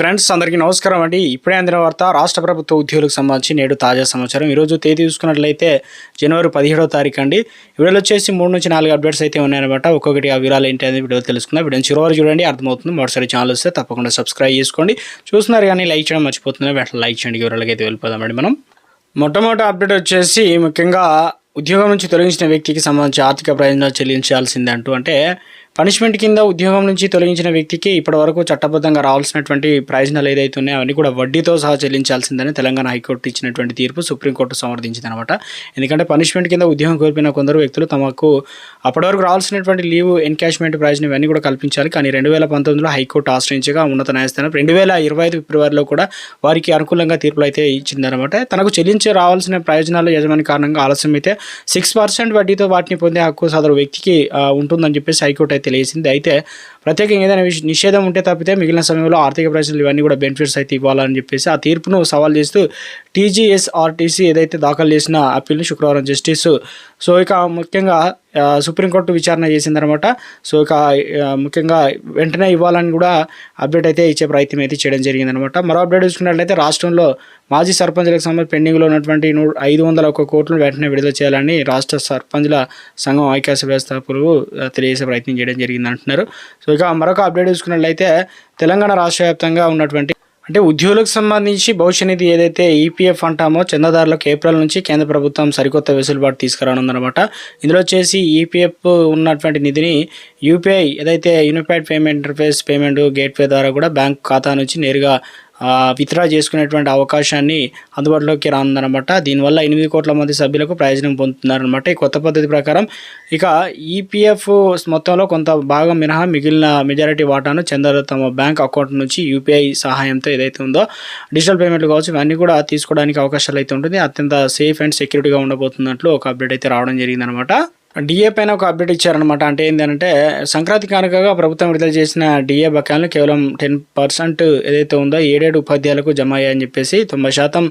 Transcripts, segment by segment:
Friends అందరికీ నమస్కారం అండి. ఇప్పుడే అందిన వార్త రాష్ట్ర ప్రభుత్వ ఉద్యోగులకు సంబంధించి నేడు తాజా సమాచారం. ఈరోజు తేదీ చూసుకున్నట్లయితే జనవరి పదిహేడవ తారీఖు అండి. వీడియోలో వచ్చేసి మూడు నుంచి నాలుగు అప్డేట్స్ అయితే ఉన్నాయన్నమాట. ఒక్కొక్కటి ఆ వివరాలు ఏంటి అనేది వీడియో తెలుసుకుందాం. వీడియో చివరి చూడండి అర్థమవుతుంది. మరోసారి ఛానల్ వస్తే తప్పకుండా సబ్స్క్రైబ్ చేసుకోండి. చూస్తున్నారు కానీ లైక్ చేయడం మర్చిపోతుంది వెంటనే లైక్ చేయండి. వివరాలకి అయితే వెళ్ళిపోదామండి మనం. మొట్టమొదటి అప్డేట్ వచ్చేసి ముఖ్యంగా ఉద్యోగం నుంచి తొలగించిన వ్యక్తికి సంబంధించి ఆర్థిక ప్రయోజనాలు చెల్లించాల్సిందే అంటూ అంటే పనిష్మెంట్ కింద ఉద్యోగం నుంచి తొలగించిన వ్యక్తికి ఇప్పటివరకు చట్టబద్ధంగా రావాల్సినటువంటి ప్రయోజనాలు ఏదైతే ఉన్నాయో అవన్నీ కూడా వడ్డీతో సహా చెల్లించాల్సిందని తెలంగాణ హైకోర్టు ఇచ్చినటువంటి తీర్పు సుప్రీంకోర్టు సమర్థించింది అనమాట ఎందుకంటే పనిష్మెంట్ కింద ఉద్యోగం కోల్పోయిన కొందరు వ్యక్తులు తమకు అప్పటివరకు రావాల్సినటువంటి లీవ్ ఎన్కాష్మెంట్ ప్రయోజనం ఇవన్నీ కూడా కల్పించాలి. కానీ రెండు వేల పంతొమ్మిదిలో హైకోర్టు ఆశ్రయించగా ఉన్నత న్యాయస్థానం రెండు వేల ఇరవై ఐదు ఫిబ్రవరిలో కూడా వారికి అనుకూలంగా తీర్పులు అయితే ఇచ్చిందనమాట. తనకు చెల్లించే రావాల్సిన ప్రయోజనాలు యజమాని కారణంగా ఆలస్యం అయితే సిక్స్ పర్సెంట్ వడ్డీతో వాటిని పొందే హక్కు సదరు వ్యక్తికి ఉంటుందని చెప్పేసి హైకోర్టు అయితే అయితే ప్రత్యేకంగా ఏదైనా నిషేధం ఉంటే తప్పితే మిగిలిన సమయంలో ఆర్థిక ప్రశ్నలు ఇవన్నీ కూడా బెనిఫిట్స్ అయితే ఇవ్వాలని చెప్పేసి ఆ తీర్పును సవాల్ చేస్తూ టీజీఎస్ఆర్టీసీ ఏదైతే దాఖలు చేసిన అప్పీల్ని శుక్రవారం జస్టిస్ సో ఇక ముఖ్యంగా సుప్రీంకోర్టు విచారణ చేసిందనమాట సో ఇక ముఖ్యంగా వెంటనే ఇవ్వాలని కూడా అప్డేట్ అయితే ఇచ్చే ప్రయత్నం అయితే చేయడం జరిగిందనమాట మరో అప్డేట్ చూసుకున్నట్లయితే రాష్ట్రంలో మాజీ సర్పంచులకు సంబంధించి పెండింగ్లో ఉన్నటువంటి నూ ఐదు వందల ఒక్క కోట్లను వెంటనే విడుదల చేయాలని రాష్ట్ర సర్పంచుల సంఘం ఐక్యాస వ్యవస్థాపకులు తెలియజేసే ప్రయత్నం చేయడం జరిగింది అంటున్నారు సో ఇక మరొక అప్డేట్ చూసుకున్నట్లయితే తెలంగాణ రాష్ట్ర వ్యాప్తంగా ఉన్నటువంటి అంటే ఉద్యోగులకు సంబంధించి భవిష్య నిధి ఏదైతే ఈపీఎఫ్ అంటామో చందాదారులకు ఏప్రిల్ నుంచి కేంద్ర ప్రభుత్వం సరికొత్త వెసులుబాటు తీసుకురానుందనమాట ఇందులో వచ్చేసి ఈపీఎఫ్ ఉన్నటువంటి నిధిని యూపీఐ ఏదైతే unified payment interface payment gateway ద్వారా కూడా బ్యాంక్ ఖాతా నుంచి నేరుగా విత్డ్రా చేసుకునేటువంటి అవకాశాన్ని అందుబాటులోకి రానుందనమాట దీనివల్ల ఎనిమిది కోట్ల మంది సభ్యులకు ప్రయోజనం పొందుతున్నారనమాట ఈ కొత్త పద్ధతి ప్రకారం. ఇక ఈపీఎఫ్ మొత్తంలో కొంత భాగం మినహా మిగిలిన మెజారిటీ వాటాను చందారు తమ బ్యాంక్ అకౌంట్ నుంచి యూపీఐ సహాయంతో ఏదైతే ఉందో డిజిటల్ పేమెంట్లు కావచ్చు ఇవన్నీ కూడా తీసుకోవడానికి అవకాశాలు అయితే ఉంటుంది. అత్యంత సేఫ్ అండ్ సెక్యూరిటీగా ఉండబోతున్నట్లు ఒక అప్డేట్ అయితే రావడం జరిగిందనమాట డిఏ పైన ఒక అప్డేట్ ఇచ్చారనమాట అంటే ఏంటంటే సంక్రాంతి కానుకగా ప్రభుత్వం విడుదల చేసిన డిఏ బకాయిలు కేవలం టెన్ పర్సెంట్ ఏదైతే ఉందో ఏడేడు ఉపాధ్యాయులకు జమ అయ్యాయని చెప్పేసి తొంభై శాతం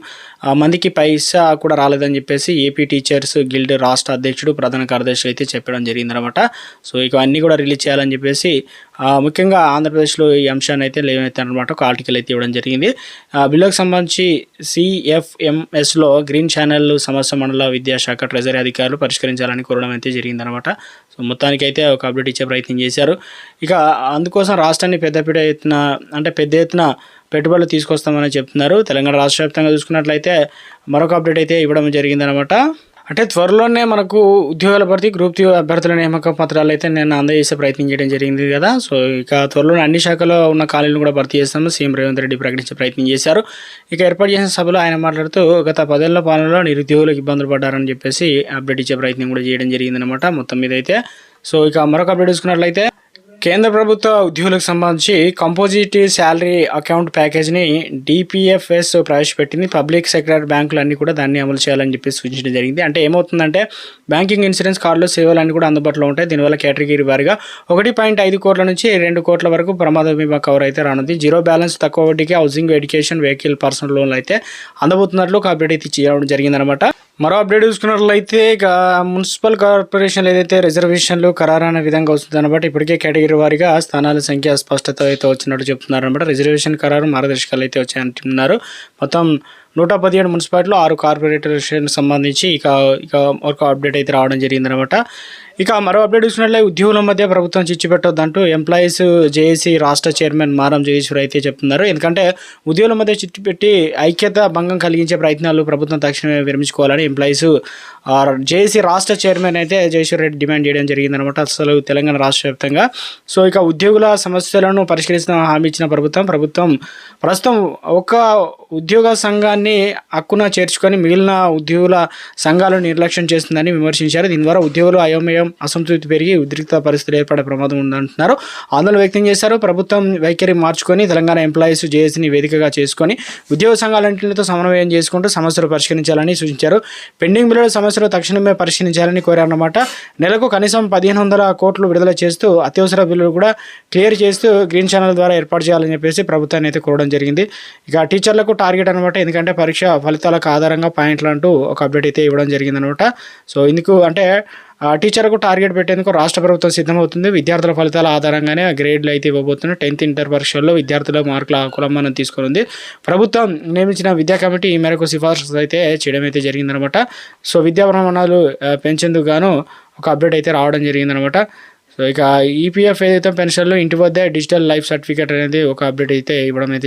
ఆ, మందికి పైసా కూడా రాలేదని చెప్పేసి ఏపీ టీచర్స్ గిల్డ్ రాష్ట్ర అధ్యక్షుడు ప్రధాన కార్యదర్శి అయితే చెప్పడం జరిగిందనమాట సో ఇక అన్నీ కూడా రిలీజ్ చేయాలని చెప్పేసి ముఖ్యంగా ఆంధ్రప్రదేశ్లో ఈ అంశాన్ని అయితే లేవనెత్తారనమాట ఒక ఆర్టికల్ అయితే ఇవ్వడం జరిగింది. ఆ, బిల్లుకు సంబంధించి సిఎఫ్ఎంఎస్లో గ్రీన్ ఛానల్ సమస్య మండల విద్యాశాఖ ట్రెజరీ అధికారులు పరిష్కరించాలని కోరడం అయితే జరిగిందనమాట సో మొత్తానికి అయితే ఒక అప్డేట్ ఇచ్చే ప్రయత్నం చేశారు. ఇక అందుకోసం రాష్ట్రాన్ని పెద్దపీట ఎత్తున అంటే పెద్ద ఎత్తున పెట్టుబడులు తీసుకొస్తామని చెప్తున్నారు. తెలంగాణ రాష్ట్ర వ్యాప్తంగా చూసుకున్నట్లయితే మరొక అప్డేట్ అయితే ఇవ్వడం జరిగిందనమాట అంటే త్వరలోనే మనకు ఉద్యోగాల భర్తీ గ్రూప్ త్రీ అభ్యర్థుల నియామక పత్రాలు అయితే నేను అందజేసే ప్రయత్నం చేయడం జరిగింది కదా. సో ఇక త్వరలోనే అన్ని శాఖలో ఉన్న ఖాళీలను కూడా భర్తీ చేస్తామని సీఎం రేవంత్ రెడ్డి ప్రకటించే ప్రయత్నం చేశారు. ఇక ఏర్పాటు చేసిన సభలో ఆయన మాట్లాడుతూ గత పదేళ్ళ పాలనలో నిరుద్యోగులకు ఇబ్బందులు పడ్డారని చెప్పేసి అప్డేట్ ఇచ్చే ప్రయత్నం కూడా చేయడం జరిగిందనమాట మొత్తం మీద అయితే. సో ఇక మరొక అప్డేట్ చూసుకున్నట్లయితే కేంద్ర ప్రభుత్వ ఉద్యోగులకు సంబంధించి కంపోజిట్ శాలరీ అకౌంట్ ప్యాకేజ్ని డిపిఎఫ్ఎస్ ప్రవేశపెట్టింది. పబ్లిక్ సెక్టర్ బ్యాంకులు కూడా దాన్ని అమలు చేయాలని చెప్పి సూచించడం జరిగింది. అంటే ఏమవుతుందంటే బ్యాంకింగ్ ఇన్సూరెన్స్ కార్డులు సేవలు అన్నీ కూడా అందుబాటులో ఉంటాయి. దీనివల్ల కేటగిరీ వారిగా ఒకటి పాయింట్ ఐదు కోట్ల నుంచి రెండు కోట్ల వరకు ప్రమాద బీమా కవర్ అయితే రానుంది. జీరో బ్యాలెన్స్ తక్కువ వడ్డీకి హౌసింగ్ ఎడ్యుకేషన్ వెహికల్ పర్సనల్ లోన్లు అయితే అందబోతున్నట్లు కబడ్డీ అయితే చేయడం జరిగిందనమాట. మరో అప్డేట్ చూసుకున్నట్లయితే ఇక మున్సిపల్ కార్పొరేషన్లు ఏదైతే రిజర్వేషన్లు ఖరారైన విధంగా వస్తుంది బట్టి ఇప్పటికే కేటగిరీ వారిగా స్థానాల సంఖ్య స్పష్టత అయితే వచ్చినట్టు చెప్తున్నారు అనమాట రిజర్వేషన్ ఖరారు మార్గదర్శకాలు అయితే వచ్చాయంటున్నారు. మొత్తం నూట పదిహేడు మున్సిపాలిటీలో ఆరు కార్పొరేషన్ సంబంధించి ఇక ఇక ఒక అప్డేట్ అయితే రావడం జరిగిందనమాట ఇక మరో అప్డేట్ చూసినట్లయితే ఉద్యోగుల మధ్య ప్రభుత్వం చిచ్చుపెట్టొద్దంటూ ఎంప్లాయీస్ జేఏసీ రాష్ట్ర చైర్మన్ మారం జగేశ్వర్ అయితే చెప్తున్నారు. ఎందుకంటే ఉద్యోగుల మధ్య చిచ్చు పెట్టి ఐక్యత భంగం కలిగించే ప్రయత్నాలు ప్రభుత్వం తక్షణమే విరమించుకోవాలని ఎంప్లాయీస్ జేఏసీ రాష్ట్ర చైర్మన్ అయితే జయేశ్వర్ రెడ్డి డిమాండ్ చేయడం జరిగిందనమాట అసలు తెలంగాణ రాష్ట్ర వ్యాప్తంగా. సో ఇక ఉద్యోగుల సమస్యలను పరిష్కరిస్తున్న హామీ ఇచ్చిన ప్రభుత్వం ప్రభుత్వం ప్రస్తుతం ఒక ఉద్యోగ సంఘాన్ని హక్కున చేర్చుకొని మిగిలిన ఉద్యోగుల సంఘాలను నిర్లక్ష్యం చేస్తుందని విమర్శించారు. దీని ద్వారా ఉద్యోగులు అయోమయం అసంతృప్తి పెరిగి ఉద్రిక్త పరిస్థితులు ఏర్పడే ప్రమాదం ఉందంటున్నారు. ఆందోళన వ్యక్తం చేశారు. ప్రభుత్వం వైఖరి మార్చుకొని తెలంగాణ ఎంప్లాయీస్ జేఏసీని వేదికగా చేసుకొని ఉద్యోగ సంఘాలన్నింటితో సమన్వయం చేసుకుంటూ సమస్యలు పరిష్కరించాలని సూచించారు. పెండింగ్ బిల్లుల సమస్యలు తక్షణమే పరిశీలించాలని కోరారన్నమాట. నెలకు కనీసం పదిహేను వందల కోట్లు విడుదల చేస్తూ అత్యవసర బిల్లులు కూడా క్లియర్ చేస్తూ గ్రీన్ ఛానల్ ద్వారా ఏర్పాటు చేయాలని చెప్పేసి ప్రభుత్వాన్ని అయితే కోరడం జరిగింది. ఇక టీచర్లకు టార్గెట్ అనమాట ఎందుకంటే అంటే పరీక్ష ఫలితాలకు ఆధారంగా పాయింట్లు అంటూ ఒక అప్డేట్ అయితే ఇవ్వడం జరిగిందనమాట. సో ఇందుకు అంటే టీచర్కు టార్గెట్ పెట్టేందుకు రాష్ట్ర ప్రభుత్వం సిద్ధమవుతుంది. విద్యార్థుల ఫలితాల ఆధారంగానే గ్రేడ్లు అయితే ఇవ్వబోతున్నాయి. టెన్త్ ఇంటర్ పరీక్షల్లో విద్యార్థుల మార్కుల కులంబనం తీసుకుని ప్రభుత్వం నియమించిన విద్యా కమిటీ ఈ మేరకు సిఫార్సు అయితే చేయడం అయితే జరిగిందనమాట. సో విద్యా ప్రమాణాలు పెంచేందుకు గాను ఒక అప్డేట్ అయితే రావడం జరిగిందనమాట. సో ఇక ఈపీఎఫ్ ఏదైతే పెన్షన్లో ఇంటి వద్దే డిజిటల్ లైఫ్ సర్టిఫికేట్ అనేది ఒక అప్డేట్ అయితే ఇవ్వడం అయితే